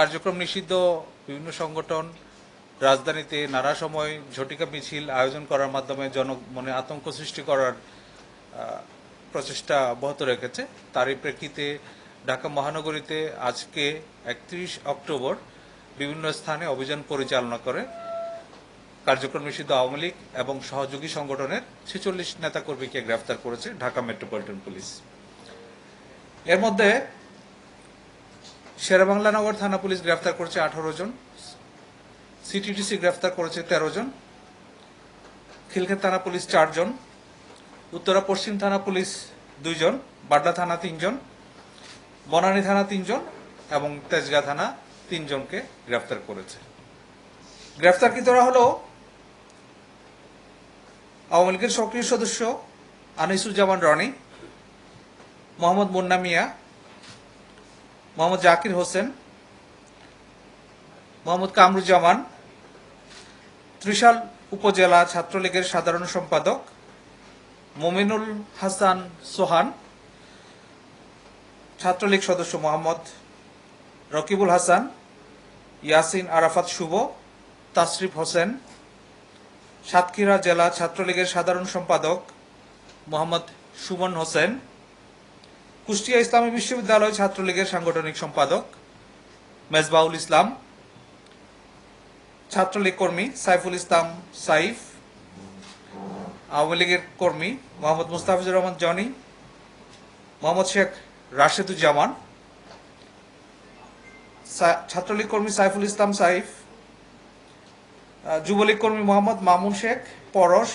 কার্যক্রম নিষিদ্ধ, বিভিন্ন সংগঠন, রাজধানীতে নানা সময় ঝটিকা মিছিল আয়োজন করার মাধ্যমে জনমনে আতঙ্ক সৃষ্টি করার প্রচেষ্টা অব্যাহত রেখেছে। তারই প্রেক্ষিতে ঢাকা মহানগরীতে আজকে একত্রিশ অক্টোবর বিভিন্ন স্থানে অভিযান পরিচালনা করে কার্যক্রম নিষিদ্ধ আওয়ামী লীগ এবং সহযোগী সংগঠনের ছেচল্লিশ নেতাকর্মীকে গ্রেফতার করেছে ঢাকা মেট্রোপলিটন পুলিশ। এর মধ্যে শেরেবাংলা নগর থানা পুলিশ গ্রেফতার করেছে আঠারো জন। সিটিটিসি গ্রেফতার করেছে তেরো জন। খিলক্ষেত থানা পুলিশ চারজন উত্তরা পশ্চিম থানা পুলিশ দুইজন বাড্ডা থানা তিনজন বনানী থানা তিনজন এবং তেজগা থানা তিনজনকে গ্রেফতার করেছে। গ্রেফতারকৃতরা হলো আওয়ামী লীগের সক্রিয় সদস্য আনিসুজ্জামান রনি, মোহাম্মদ মুন্না মিয়া মোহাম্মদ জাকির হোসেন, মোহাম্মদ কামরুজ্জামান, ত্রিশাল উপজেলা ছাত্রলীগের সাধারণ সম্পাদক, মোমিনুল হাসান সোহান, ছাত্রলীগ সদস্য মোহাম্মদ রকিবুল হাসান, ইয়াসিন আরাফাত শুভ, তাসরিফ হোসেন, সাতক্ষীরা জেলা ছাত্রলীগের সাধারণ সম্পাদক মোহাম্মদ সুমন হোসেন কুষ্টিয়া ইসলামী বিশ্ববিদ্যালয় ছাত্রলীগের সাংগঠনিক সম্পাদক মেজবাউল ইসলাম, ছাত্রলীগ কর্মী সাইফুল ইসলাম সাইফ, আওয়ামী লীগের কর্মী মোহাম্মদ মুস্তাফিজুর রহমান জনি, মোহাম্মদ শেখ রাশেদুজ্জামান ছাত্রলীগ কর্মী সাইফুল ইসলাম সাইফ যুবলীগ কর্মী মোহাম্মদ মামুন শেখ, পরশ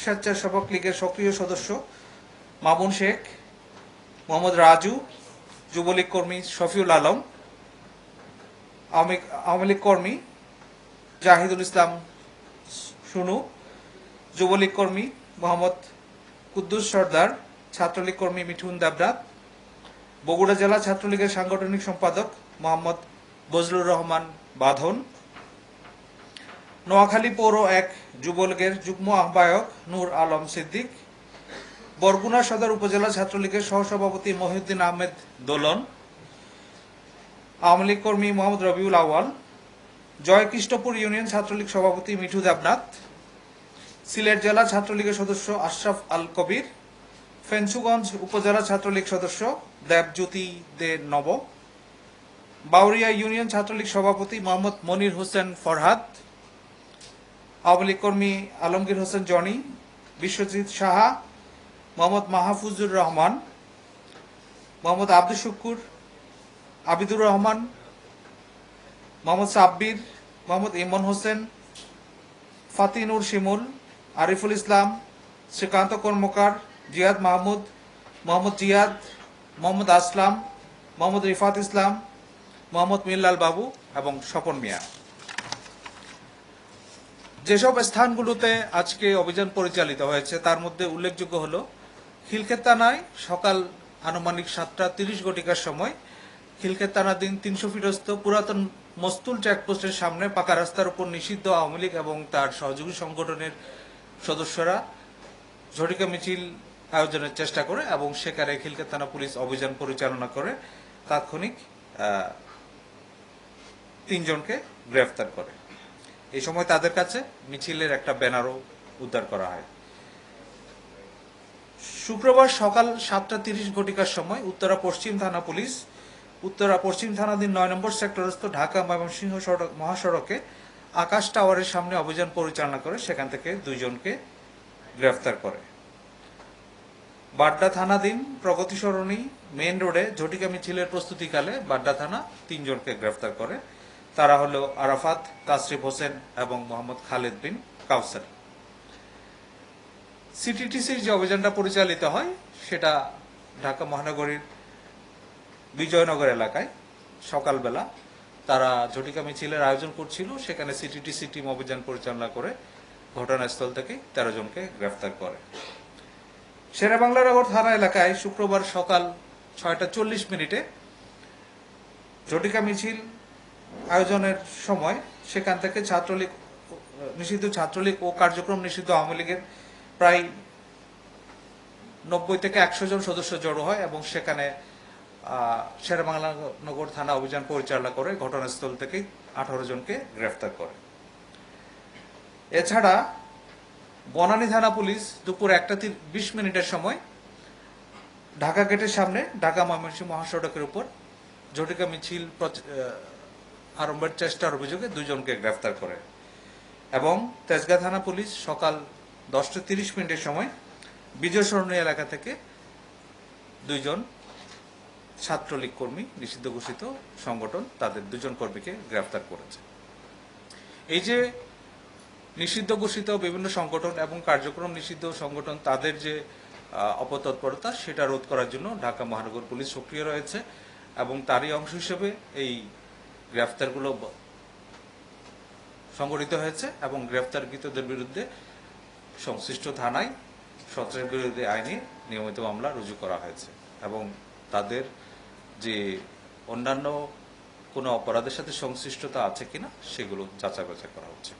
স্বেচ্ছাসেবক লীগের সক্রিয় সদস্য মামুন শেখ মোহাম্মদ রাজু, যুবলীগ কর্মী শফিউল আলম, আওয়ামী লীগ কর্মী জাহিদুল ইসলাম সুনু, যুবলীগ কর্মী মোহাম্মদ কুদ্দুস সর্দার, ছাত্রলীগ কর্মী মিঠুন দেবনাথ, বগুড়া জেলা ছাত্রলীগের সাংগঠনিক সম্পাদক মোহাম্মদ বজলুর রহমান বাঁধন, নোয়াখালী পৌর এক যুবলীগের যুগ্ম আহ্বায়ক নূর আলম সিদ্দিক বরগুনা সদর উপজেলা ছাত্রলীগের সহসভাপতি মহিউদ্দিন আহমেদ দোলন, আওয়ামী লীগ কর্মী মোহাম্মদ রবিউল আওয়াল জয়কৃষ্ণপুর ইউনিয়ন ছাত্রলীগ সভাপতি মিঠু দেবনাথ, সিলেট জেলা ছাত্রলীগের সদস্য আশরাফ আল কবির ফেঞ্চুগঞ্জ উপজেলা ছাত্রলীগ সদস্য দেবজ্যোতি দে নব, বাউরিয়া ইউনিয়ন ছাত্রলীগ সভাপতি মোহাম্মদ মনির হোসেন ফরহাদ, আওয়ামী লীগ কর্মী আলমগীর হোসেন জনি, বিশ্বজিৎ সাহা মোহাম্মদ মাহফুজুর রহমান, মোহাম্মদ আব্দুল শুকুর, আবিদুর রহমান, মোহাম্মদ সাব্বির, মোহাম্মদ ইমন হোসেন, ফাতিনুর শিমুল, আরিফুল ইসলাম, শ্রীকান্ত কর্মকার, জিয়াদ মাহমুদ, মোহাম্মদ জিয়াদ, মোহাম্মদ আসলাম, মোহাম্মদ রিফাত ইসলাম, মোহাম্মদ মিল্লাল বাবু এবং স্বপন মিয়া। যেসব স্থানগুলোতে আজকে অভিযান পরিচালিত হয়েছে, তার মধ্যে উল্লেখযোগ্য হল খিলক্ষেত থানায় সকাল আনুমানিক সাতটা তিরিশ ঘটিকার সময়। খিলক্ষেত থানাধীন তিনশো ফিরস্ত পুরাতন মস্তুল চেকপোস্টের সামনে পাকা রাস্তার উপর নিষিদ্ধ আওয়ামী লীগ এবং তার সহযোগী সংগঠনের সদস্যরা ঝটিকা মিছিল আয়োজনের চেষ্টা করে এবং সেখানে খিলক্ষেত থানা পুলিশ অভিযান পরিচালনা করে। তাৎক্ষণিক তিনজনকে গ্রেফতার করে। এই সময় তাদের কাছে মিছিলের একটা ব্যানারও উদ্ধার করা হয়। শুক্রবার সকাল সাতটা তিরিশ ঘটিকার সময় উত্তরা পশ্চিম থানা পুলিশ, উত্তরা পশ্চিম থানাধীন নয় নম্বর সেক্টরস্থ ঢাকা ময়মনসিংহ সড়ক মহাসড়কে আকাশ টাওয়ারের সামনে অভিযান পরিচালনা করে, সেখান থেকে দুইজনকে গ্রেফতার করে। বাড্ডা থানাধীন প্রগতি সরণি মেইন রোডে ঝটিকা মিছিলের প্রস্তুতিকালে বাড্ডা থানা তিনজনকে গ্রেফতার করে। তারা হলো আরাফাত তাসরিফ হোসেন এবং মোহাম্মদ খালেদ বিন কাউসার। সিটিটিসির যে অভিযানটা পরিচালিত হয়, সেটা ঢাকা মহানগরীর বিজয়নগর এলাকায় সকালবেলা তারা ঝটিকা মিছিলের আয়োজন করছিল। সেখানে সিটিটিসি টিম অভিযান পরিচালনা করে ঘটনাস্থল থেকে তেরো জনকে গ্রেফতার করে। শেরেবাংলা নগর থানা এলাকায় শুক্রবার সকাল ছয়টা চল্লিশ মিনিটে ঝটিকা মিছিল আয়োজনের সময় সেখান থেকে ছাত্রলীগ, নিষিদ্ধ ছাত্রলীগ ও কার্যক্রম নিষিদ্ধ আওয়ামী লীগের প্রায় নব্বই থেকে একশো জন সদস্য জড়ো হয় এবং সেখানে শেরবাংলানগর থানা অভিযান পরিচালনা করে, ঘটনাস্থল থেকে আঠারো জনকে গ্রেফতার করে। এছাড়া বনানী থানা পুলিশ দুপুর একটা বিশ মিনিটের সময় ঢাকা গেটের সামনে ঢাকা ময়মনসিংহ মহাসড়কের উপর ঝটিকা মিছিল আরম্ভের চেষ্টার অভিযোগে দুজনকে গ্রেফতার করে এবং তেজগাঁ থানা পুলিশ সকাল দশটা তিরিশ মিনিটের সময় বিজয় সরণী এলাকা থেকে দুইজন ছাত্রলীগ কর্মী নিষিদ্ধ ঘোষিত সংগঠন তাদের দুজন কর্মীকে গ্রেফতার করেছে। এই যে নিষিদ্ধ ঘোষিত বিভিন্ন সংগঠন এবং কার্যক্রম নিষিদ্ধ সংগঠন তাদের যে অপতৎপরতা সেটা রোধ করার জন্য ঢাকা মহানগর পুলিশ সক্রিয় রয়েছে এবং তারই অংশ হিসেবে এই গ্রেফতারগুলো সংগঠিত হয়েছে এবং গ্রেফতারকৃতদের বিরুদ্ধে সংশ্লিষ্ট থানায় সন্ত্রাস বিরোধী আইনে নিয়মিত মামলা রুজু করা হয়েছে এবং তাদের যে অন্যান্য কোনো অপরাধের সাথে সংশ্লিষ্টতা আছে কিনা সেগুলো যাচাই বাছাই করা হচ্ছে।